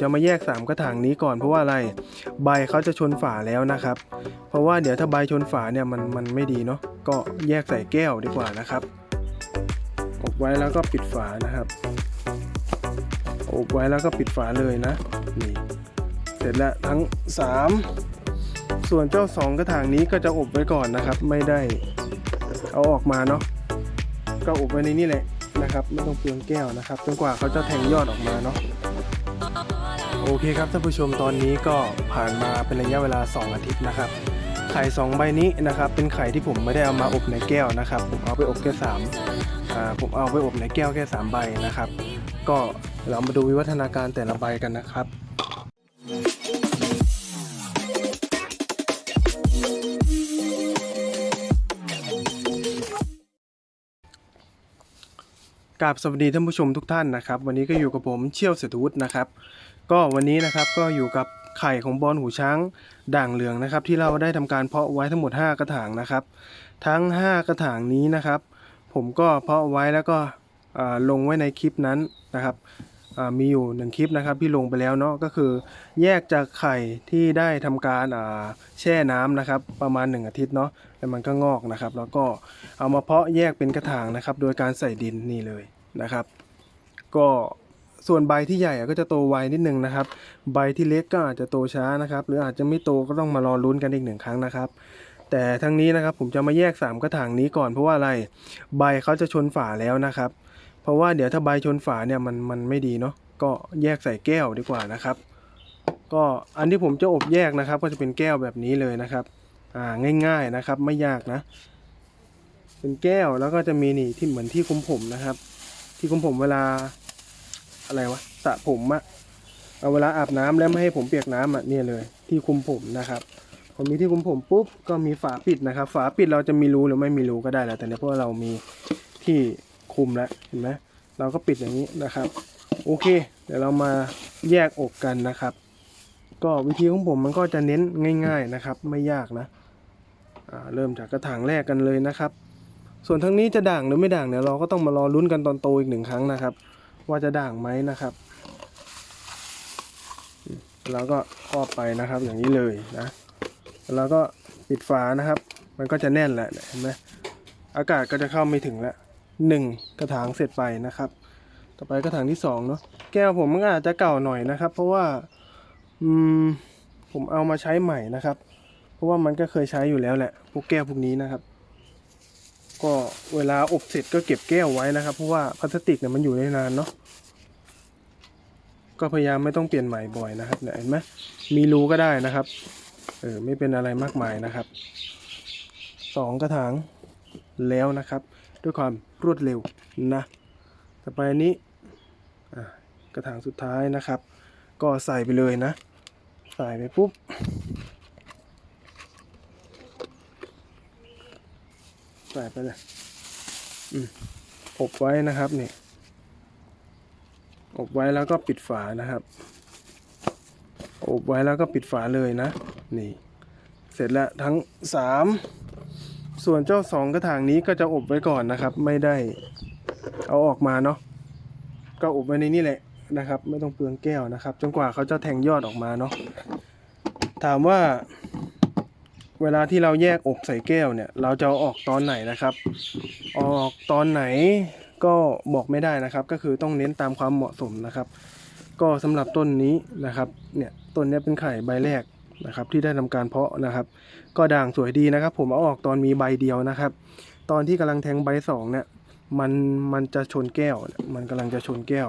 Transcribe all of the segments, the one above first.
จะมาแยก 3 กระถางนี้ก่อนเพราะว่าอะไรใบเขาจะชนฝาแล้วนะครับ เพราะว่าเดี๋ยวถ้าใบชนฝาเนี่ยมันมันไม่ดีเนาะก็แยกใส่แก้วดีกว่านะครับอบไว้แล้วก็ปิดฝานะครับอบไว้แล้วก็ปิดฝาเลยนะนี่เสร็จแล้วทั้ง 3 ส่วนเจ้า 2 กระถางนี้ก็จะอบไว้ก่อนนะครับ ไม่ได้เอาออกมาเนาะก็อบไว้ในนี่แหละนะครับ ไม่ต้องเปลืองแก้วนะครับจนกว่าเขาจะแทงยอดออกมาเนาะ โอเคครับท่านผู้ชมตอนนี้ก็ผ่านมาเป็นระยะเวลา 2 อาทิตย์นะครับ ไข่ 2 ใบนี้นะครับ เป็นไข่ที่ผมไม่ได้เอามาอบในแก้วนะครับ ผมเอาไปอบแค่3อ่าผมเอาไปอบในแก้วแค่3ใบนะครับ ก็เรามาดูวิวัฒนาการแต่ละใบกันนะครับกราบสวัสดีท่านผู้ชมทุกท่านนะครับ วันนี้ก็อยู่กับผมเชี่ยวเศรษฐวุฒินะครับ ก็วันนี้นะครับก็อยู่กับไข่ของบอลหูช้างด่างเหลืองนะครับ ที่เราได้ทำการเพาะไว้ทั้งหมด 5 กระถางนะครับ ทั้ง 5 กระถางนี้นะครับ ผมก็เพาะไว้แล้วก็ลงไว้ในคลิปนั้นนะครับมีอยู่หนึ่งคลิปนะครับที่ลงไปแล้วเนาะก็คือแยกจากไข่ที่ได้ทำการแช่น้ำนะครับ ประมาณ 1 อาทิตย์เนาะแล้วมันก็งอกนะครับ แล้วก็เอามาเพาะแยกเป็นกระถางนะครับ โดยการใส่ดินนี่เลยนะครับ ก็ ส่วนใบที่ใหญ่ก็จะโตไวนิดนึงนะครับ ใบที่เล็กก็อาจจะโตช้านะครับ หรืออาจจะไม่โตก็ต้องมารอลุ้นกันอีกหนึ่งครั้งนะครับ แต่ทั้งนี้นะครับผมจะมาแยก 3 กระถางนี้ก่อนเพราะว่าอะไรใบเขาจะชนฝาแล้วนะครับ เพราะว่าเดี๋ยวถ้าใบชนฝาเนี่ยมันมันไม่ดีเนาะก็แยกใส่แก้วดีกว่านะครับ ก็อันที่ผมจะอบแยกนะครับ ก็จะเป็นแก้วแบบนี้เลยนะครับอ่าง่ายๆนะครับไม่ยากนะ เป็นแก้วแล้วก็จะมีนี่ที่เหมือนที่คุมผมนะครับ ที่คุมผมเวลา อะไรวะสระผมอะเอาเวลาอาบน้ำแล้วไม่ให้ผมเปียกน้ำอะเนี่ยเลย ที่คุมผมนะครับพอมีที่คุมผมปุ๊บก็มีฝาปิดนะครับ ฝาปิดเราจะมีรูหรือไม่มีรูก็ได้แล้วแต่เนี่ยเพราะว่าเรามีที่คุมแล้วเห็นไหมเราก็ปิดอย่างนี้นะครับ โอเค เดี๋ยวเรามาแยกอบกันนะครับ ก็วิธีของผมมันก็จะเน้นง่าย ๆนะครับ ไม่ยากนะเริ่มจากกระถางแรกกันเลยนะครับ ส่วนทั้งนี้จะด่างหรือไม่ด่างเนี่ยเราก็ต้องมารอลุ้นกันตอนโตอีกหนึ่งครั้งนะครับ ว่าจะด่างไหมนะครับ แล้วก็ครอบไปนะครับอย่างนี้เลยนะ แล้วก็ปิดฝานะครับ มันก็จะแน่นแหละเห็นไหมอากาศก็จะเข้าไม่ถึงแล้วหนึ่งกระถางเสร็จไปนะครับ ต่อไปกระถางที่สองเนาะแก้วผมมันอาจจะเก่าหน่อยนะครับ เพราะว่าอืมผมเอามาใช้ใหม่นะครับ เพราะว่ามันก็เคยใช้อยู่แล้วแหละพวกแก้วพวกนี้นะครับ ก็เวลาอบเสร็จก็เก็บแก้วไว้นะครับ เพราะว่าพลาสติกเนี่ยมันอยู่ได้นานเนาะก็พยายามไม่ต้องเปลี่ยนใหม่บ่อยนะครับเนี่ยเห็นไหมมีรูก็ได้นะครับเออไม่เป็นอะไรมากมายนะครับสองกระถางแล้วนะครับ ด้วยความรวดเร็วนะต่อไปนี้กระถางสุดท้ายนะครับ ก็ใส่ไปเลยนะ ใส่ไปปุ๊บ ใส่ไปเลยอืมอบไว้นะครับนี่อบไว้แล้วก็ปิดฝานะครับ อบไว้แล้วก็ปิดฝาเลยนะ นี่ เสร็จแล้วทั้งสามส่วนเจ้าสองกระถางนี้ก็จะอบไว้ก่อนนะครับ ไม่ได้เอาออกมาเนาะก็อบไว้ในนี่แหละนะครับ ไม่ต้องเปลืองแก้วนะครับ จนกว่าเขาจะแทงยอดออกมาเนาะถามว่า เวลาที่เราแยกอบใส่แก้วเนี่ย เราจะเอาออกตอนไหนนะครับ ออกตอนไหนก็บอกไม่ได้นะครับ ก็คือต้องเน้นตามความเหมาะสมนะครับ ก็สำหรับต้นนี้นะครับ เนี่ยต้นนี้เป็นไข่ใบแรกนะครับ ที่ได้ทำการเพาะนะครับ ก็ด่างสวยดีนะครับ ผมเอาออกตอนมีใบเดียวนะครับ ตอนที่กำลังแทงใบสองเนี่ยมันมันจะชนแก้ว มันกำลังจะชนแก้ว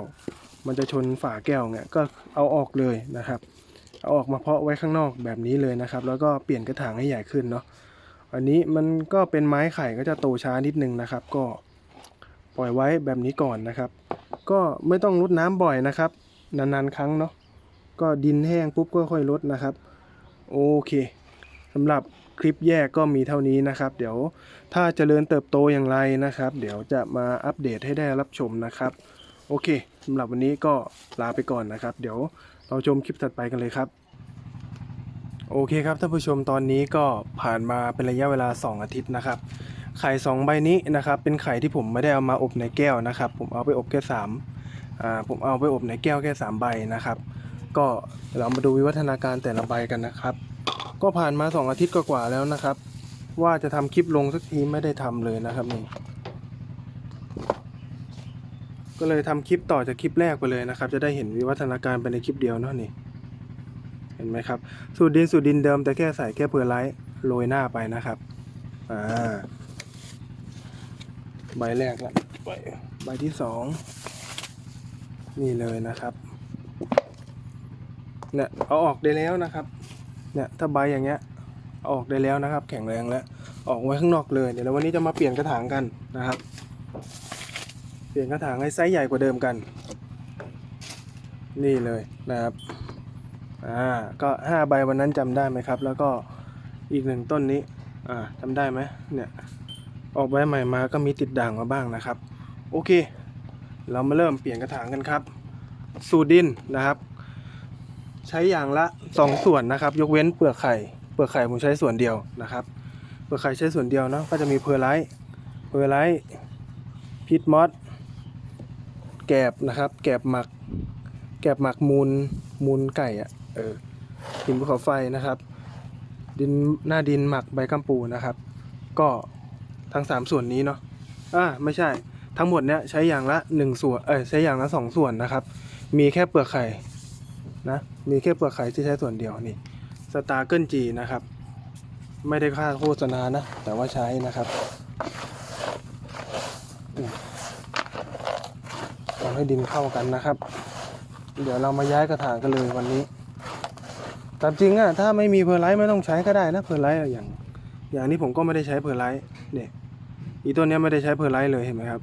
มันจะชนฝาแก้วเนี่ยก็เอาออกเลยนะครับ เอาออกมาเพาะไว้ข้างนอกแบบนี้เลยนะครับ แล้วก็เปลี่ยนกระถางให้ใหญ่ขึ้นเนาะอันนี้มันก็เป็นไม้ไข่ก็จะโตช้านิดนึงนะครับ ก็ปล่อยไว้แบบนี้ก่อนนะครับ ก็ไม่ต้องรดน้ำบ่อยนะครับ นานๆครั้งเนาะก็ดินแห้งปุ๊บก็ค่อยรดนะครับ โอเคสำหรับคลิปแยกก็มีเท่านี้นะครับ เดี๋ยวถ้าเจริญเติบโตอย่างไรนะครับ เดี๋ยวจะมาอัปเดตให้ได้รับชมนะครับ โอเคสำหรับวันนี้ก็ลาไปก่อนนะครับ เดี๋ยว เราชมคลิปถัดไปกันเลยครับ โอเคครับท่านผู้ชมตอนนี้ก็ผ่านมาเป็นระยะเวลา 2 อาทิตย์นะครับ ไข่2ใบนี้นะครับ เป็นไข่ที่ผมไม่ได้เอามาอบในแก้วนะครับ ผมเอาไปอบแค่3อ่าผมเอาไปอบในแก้วแค่3ใบนะครับ ก็เรามาดูวิวัฒนาการแต่ละใบกันนะครับ ก็ผ่านมาสองอาทิตย์กว่าๆแล้วนะครับ ว่าจะทำคลิปลงสักทีไม่ได้ทำเลยนะครับนี่ ก็เลยทำคลิปต่อจากคลิปแรกไปเลยนะครับ จะได้เห็นวิวัฒนาการไปในคลิปเดียวเนาะนี่ เห็นไหมครับ สูตรดินสูตรดินเดิมแต่แค่ใส่แค่เพอร์ไลท์โรยหน้าไปนะครับ อ่า ใบแรกละใบใบที่สองนี่เลยนะครับเนี่ยเอาออกได้แล้วนะครับ เนี่ยถ้าใบอย่างเงี้ยเอาออกได้แล้วนะครับ แข็งแรงแล้ว ออกไว้ข้างนอกเลย เดี๋ยววันนี้จะมาเปลี่ยนกระถางกันนะครับ เปลี่ยนกระถางให้ไซส์ใหญ่กว่าเดิมกัน นี่เลยนะครับอ่าก็ห้าใบวันนั้นจำได้ไหมครับ แล้วก็อีกหนึ่งต้นนี้อ่าจำได้ไหมเนี่ยออกใบใหม่มาก็มีติดด่างมาบ้างนะครับ โอเค เรามาเริ่มเปลี่ยนกระถางกันครับ สูตรดินนะครับ ใช้อย่างละสองส่วนนะครับ ยกเว้นเปลือกไข่เปลือกไข่ผมใช้ส่วนเดียวนะครับ เปลือกไข่ใช้ส่วนเดียวเนาะก็จะมีเพอร์ไลท์เพอร์ไลท์พิทมอส แกบนะครับ แกบหมัก แกบหมักมูลมูลไก่อะเออหินภูเขาไฟนะครับ ดินหน้าดินหมักใบกัมปูนะครับ ก็ทั้งสามส่วนนี้เนาะอ่าไม่ใช่ทั้งหมดเนี้ยใช้อย่างละหนึ่งส่วนเอ้ยใช้อย่างละสองส่วนนะครับ มีแค่เปลือกไข่นะมีแค่เปลือกไข่ที่ใช้ส่วนเดียวนี่สตาร์เกิลจีนะครับ ไม่ได้ค่าโฆษณานะ แต่ว่าใช้นะครับอืมทำให้ดินเข้ากันนะครับ เดี๋ยวเรามาย้ายกระถางกันเลยวันนี้ ตามจริงอะถ้าไม่มีเพอร์ไลท์ไม่ต้องใช้ก็ได้นะเพอร์ไลท์อย่าง อย่างนี้ผมก็ไม่ได้ใช้เพอร์ไลท์เนี่ยอีตัวเนี้ไม่ได้ใช้เพอร์ไลท์เลยเห็นไหมครับ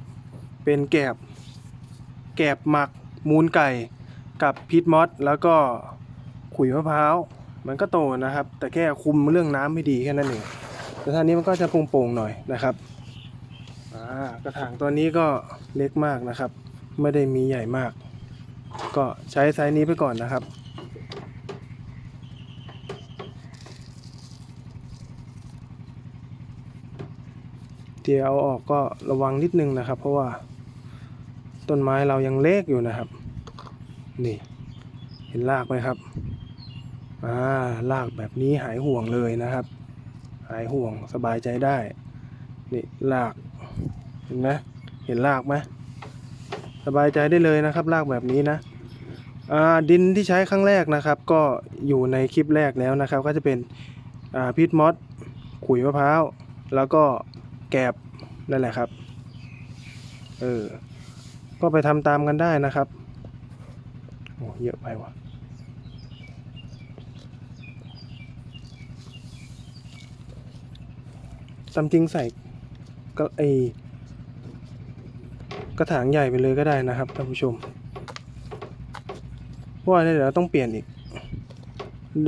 เป็นแกบ แกบหมักมูลไก่กับพีทมอสแล้วก็ขุยมะพร้าวมันก็โตนะครับ แต่แค่คุมเรื่องน้ำไม่ดีแค่นั้นเองแต่ท่านี้มันก็จะโปร่งๆหน่อยนะครับกระถางตัวนี้ก็เล็กมากนะครับ ไม่ได้มีใหญ่มาก ก็ใช้ไซส์นี้ไปก่อนนะครับ เดี๋ยวเอาออกก็ระวังนิดนึงนะครับ เพราะว่าต้นไม้เรายังเล็กอยู่นะครับ นี่ เห็นรากไหมครับอ่ารากแบบนี้หายห่วงเลยนะครับ หายห่วงสบายใจได้ นี่ราก เห็นไหมเห็นรากไหม บายใจได้เลยนะครับรากแบบนี้นะดินที่ใช้ครั้งแรกนะครับ ก็อยู่ในคลิปแรกแล้วนะครับ ก็จะเป็นพีทมอสขุยมะพร้าว แล้วก็แกบนั่นแหละครับเออก็ไปทำตามกันได้นะครับโอ้เยอะไปว่ะตามจริงใส่ก็ไอ กระถางใหญ่ไปเลยก็ได้นะครับท่านผู้ชมเพราะว่าเดี๋ยวต้องเปลี่ยนอีก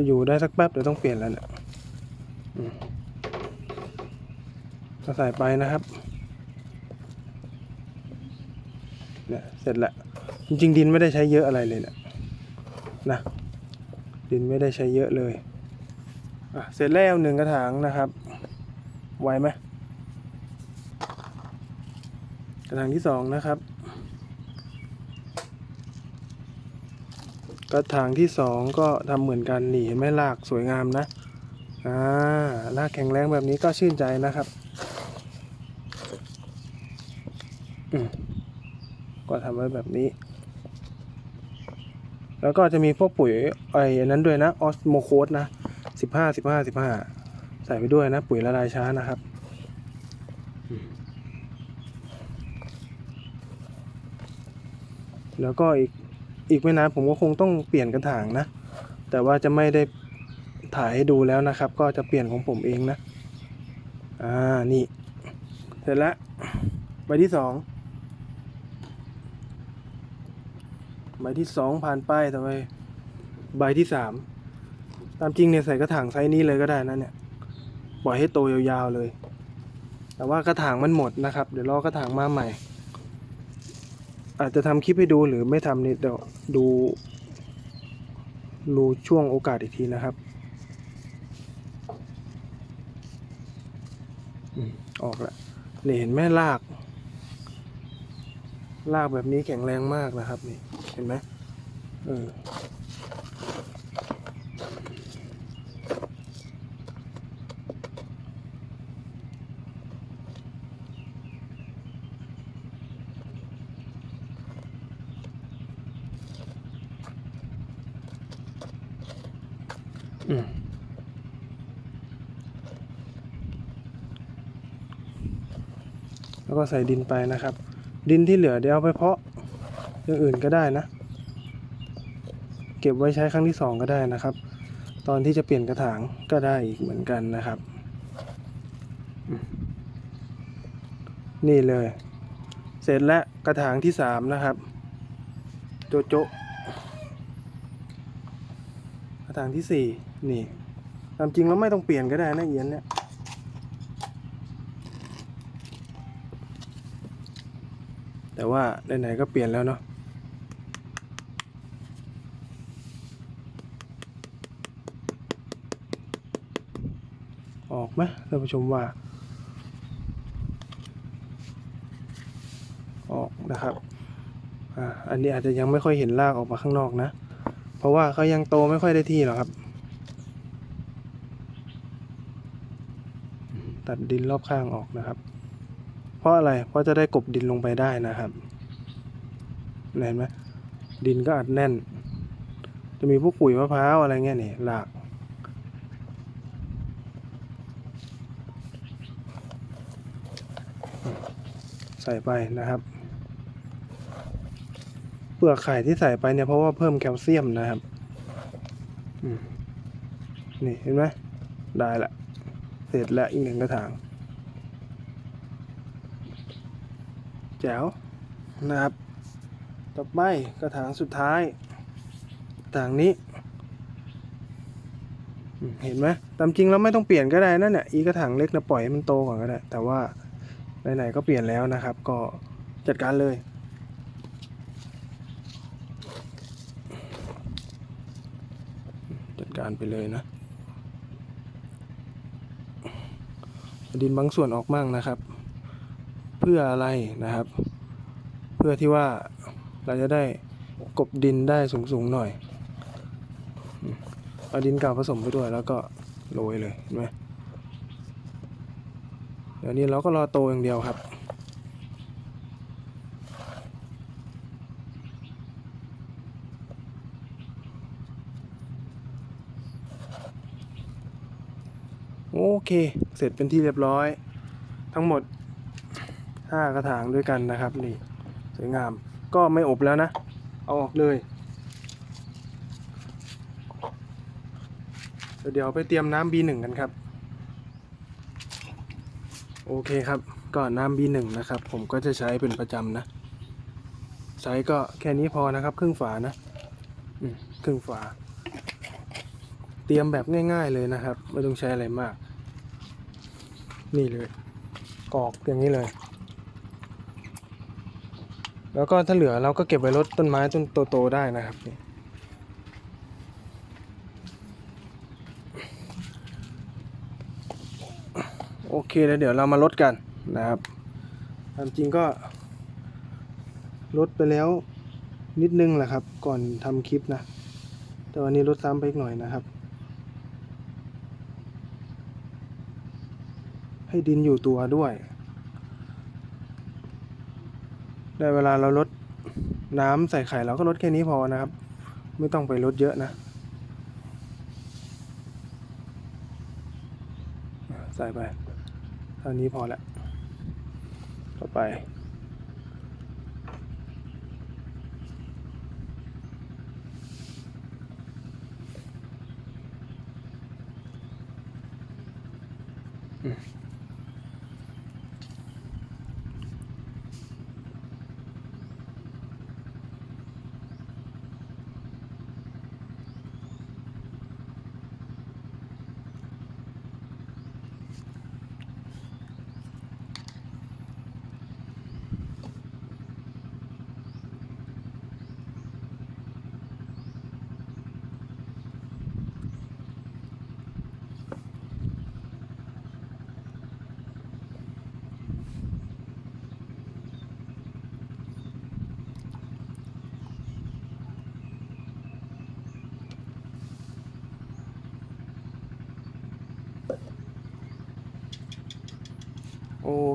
อยู่ได้สักแป๊บเดี๋ยวต้องเปลี่ยนแล้วเนี่ยก็ใส่ไปนะครับเนี่ยเสร็จล้วจริงๆดินไม่ได้ใช้เยอะอะไรเลยเนี่ยนะ ดินไม่ได้ใช้เยอะเลยอะเสร็จแล้วหนึ่งกระถางนะครับไหวไหม กระถางที่สองนะครับ กระถางที่สองก็ทำเหมือนกันนี่เห็นไหมรากสวยงามนะอ่ารากแข็งแรงแบบนี้ก็ชื่นใจนะครับก็ทำไว้แบบนี้ แล้วก็จะมีพวกปุ๋ยไอ้อนนั้นด้วยนะออสโมโคสนะสิบห้าสิบห้าสิบห้าใส่ไปด้วยนะ ปุ๋ยละลายช้านะครับอืม แล้วก็อีกอีกไม่นานผมก็คงต้องเปลี่ยนกระถางนะ แต่ว่าจะไม่ได้ถ่ายให้ดูแล้วนะครับ ก็จะเปลี่ยนของผมเองนะ อ่า นี่ เสร็จแล้วใบที่สองใบที่สองผ่านไปต่อไปใบที่สามตามจริงเนี่ยใส่กระถางไซส์นี้เลยก็ได้นะเนี่ยปล่อยให้โตยาวๆเลย แต่ว่ากระถางมันหมดนะครับ เดี๋ยวรอกระถางมาใหม่ อาจจะทำคลิปให้ดูหรือไม่ทำนี่เดี๋ยวดูดูช่วงโอกาสอีกทีนะครับ ออกละนี่เห็นแม่ลาก ลากแบบนี้แข็งแรงมากนะครับนี่ เห็นไหมเออ แล้วก็ใส่ดินไปนะครับ ดินที่เหลือเดี๋ยวเอาไปเพาะอย่างอื่นก็ได้นะ เก็บไว้ใช้ครั้งที่สองก็ได้นะครับ ตอนที่จะเปลี่ยนกระถางก็ได้อีกเหมือนกันนะครับ นี่เลย เสร็จแล้วกระถางที่สามนะครับ โจโจกระถางที่สี่ นี่ตามจริงแล้วไม่ต้องเปลี่ยนก็ได้นะเอียนเนี่ยแต่ว่าไหนๆก็เปลี่ยนแล้วเนาะออกไหมท่านผู้ชมว่า ออกนะครับอ่าอันนี้อาจจะยังไม่ค่อยเห็นรากออกมาข้างนอกนะ เพราะว่าเขายังโตไม่ค่อยได้ที่หรอกครับ ตัดดินรอบข้างออกนะครับ เพราะอะไรเพราะจะได้กบดินลงไปได้นะครับเห็นไหมดินก็อัดแน่น จะมีพวกปุ๋ยมะพร้าวอะไรเงี้ยนี่หลากใส่ไปนะครับ เปลือกไข่ที่ใส่ไปเนี่ยเพราะว่าเพิ่มแคลเซียมนะครับนี่เห็นไหมได้ละ เสร็จแล้วอีกหนึ่งกระถางแจ๋วนะครับ ต่อไปกระถางสุดท้ายกระถางนี้ เห็นไหมตามจริงแล้วไม่ต้องเปลี่ยนก็ได้นั่นเนี่ยอีกระถางเล็กนะปล่อยให้มันโตก่อนก็ได้ แต่ว่าไหนๆก็เปลี่ยนแล้วนะครับ ก็จัดการเลยจัดการไปเลยนะเอา ดินบางส่วนออกมั่งนะครับ เพื่ออะไรนะครับ เพื่อที่ว่าเราจะได้กบดินได้สูงๆหน่อยเอาดินเก่าผสมไปด้วยแล้วก็โรยเลยเห็นไหมเดี๋ยวนี้เราก็รอโตอย่างเดียวครับ เคเสร็จเป็นที่เรียบร้อย ทั้งหมด 5 กระถางด้วยกันนะครับนี่สวยงามก็ไม่อบแล้วนะ เอาออกเลย เดี๋ยวไปเตรียมน้ำ B1 กันครับ โอเคครับก็น้ำ B1 นะครับ ผมก็จะใช้เป็นประจำนะ ใช้ก็แค่นี้พอนะครับ ครึ่งฝานะครึ่งฝา เตรียมแบบง่าย ๆเลยนะครับ ไม่ต้องใช้อะไรมาก นี่เลยกรอกอย่างนี้เลย แล้วก็ถ้าเหลือเราก็เก็บไว้รดต้นไม้ต้นโตๆได้นะครับนี่โอเคแล้วเดี๋ยวเรามาลดกันนะครับความจริงก็ลดไปแล้วนิดนึงแหละครับ ก่อนทำคลิปนะ แต่วันนี้ลดซ้ำไปอีกหน่อยนะครับ ให้ดินอยู่ตัวด้วย ได้เวลาเราลดน้ำใส่ไข่เราก็ลดแค่นี้พอนะครับ ไม่ต้องไปลดเยอะนะ ใส่ไปเท่านี้พอแล้วต่อไป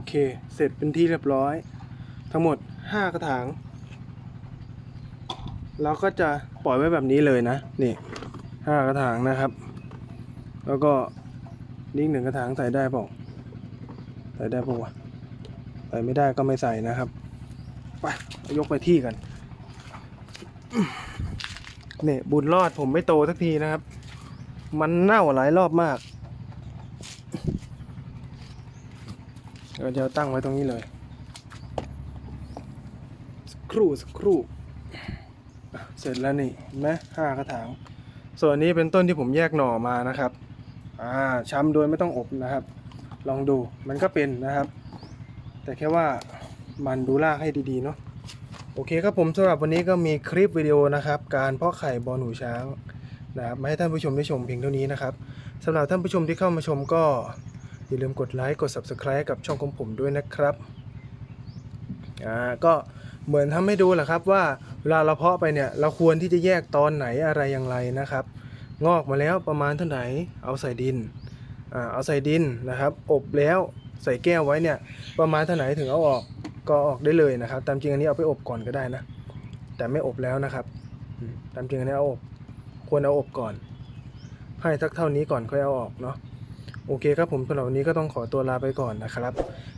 เค เสร็จเป็นที่เรียบร้อย ทั้งหมด 5 กระถาง เราก็จะปล่อยไว้แบบนี้เลยนะ นี่5กระถางนะครับ แล้วก็นี่อีกหนึ่งกระถางใส่ได้ปล่าใส่ได้ปะวะใส่ไม่ได้ก็ไม่ใส่นะครับ ไปยกไปที่กันเนี่ยบุญรอดผมไม่โตสักทีนะครับ มันเน่าหลายรอบมาก เราจะตั้งไว้ตรงนี้เลยสักครู่สักครู่ เสร็จแล้วนี่เห็นไหมห้ากระถาง ส่วนนี้เป็นต้นที่ผมแยกหน่อมานะครับอ่าช้ำโดยไม่ต้องอบนะครับ ลองดูมันก็เป็นนะครับ แต่แค่ว่ามันดูรากให้ดีๆเนาะโอเคครับผมสำหรับวันนี้ก็มีคลิปวิดีโอนะครับ การเพาะไข่บอลหูช้างนะครับมาให้ท่านผู้ชมได้ชมเพียงเท่านี้นะครับสำหรับท่านผู้ชมที่เข้ามาชมก็ อย่าลืมกดไลค์กด Subscribe กับช่องของผมด้วยนะครับอ่าก็เหมือนทำให้ดูแหละครับว่าเวลาเราเพาะไปเนี่ยเราควรที่จะแยกตอนไหนอะไรอย่างไรนะครับ งอกมาแล้วประมาณเท่าไหร่เอาใส่ดินอ่าเอาใส่ดินนะครับ อบแล้วใส่แก้วไว้เนี่ยประมาณเท่าไหร่ถึงเอาออกก็ออกได้เลยนะครับ ตามจริงอันนี้เอาไปอบก่อนก็ได้นะ แต่ไม่อบแล้วนะครับ ตามจริงอันนี้เอาอบควรเอาอบก่อน ให้สักเท่านี้ก่อนค่อยเอาออกเนาะ โอเคครับผมสำหรับวันนี้ก็ต้องขอตัวลาไปก่อนนะครับ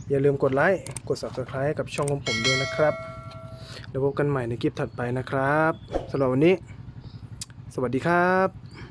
อย่าลืมกดไลค์กด subscribe กับช่องของผมด้วยนะครับเดี๋ยวพบกันใหม่ในคลิปถัดไปนะครับสำหรับวันนี้ สวัสดีครับ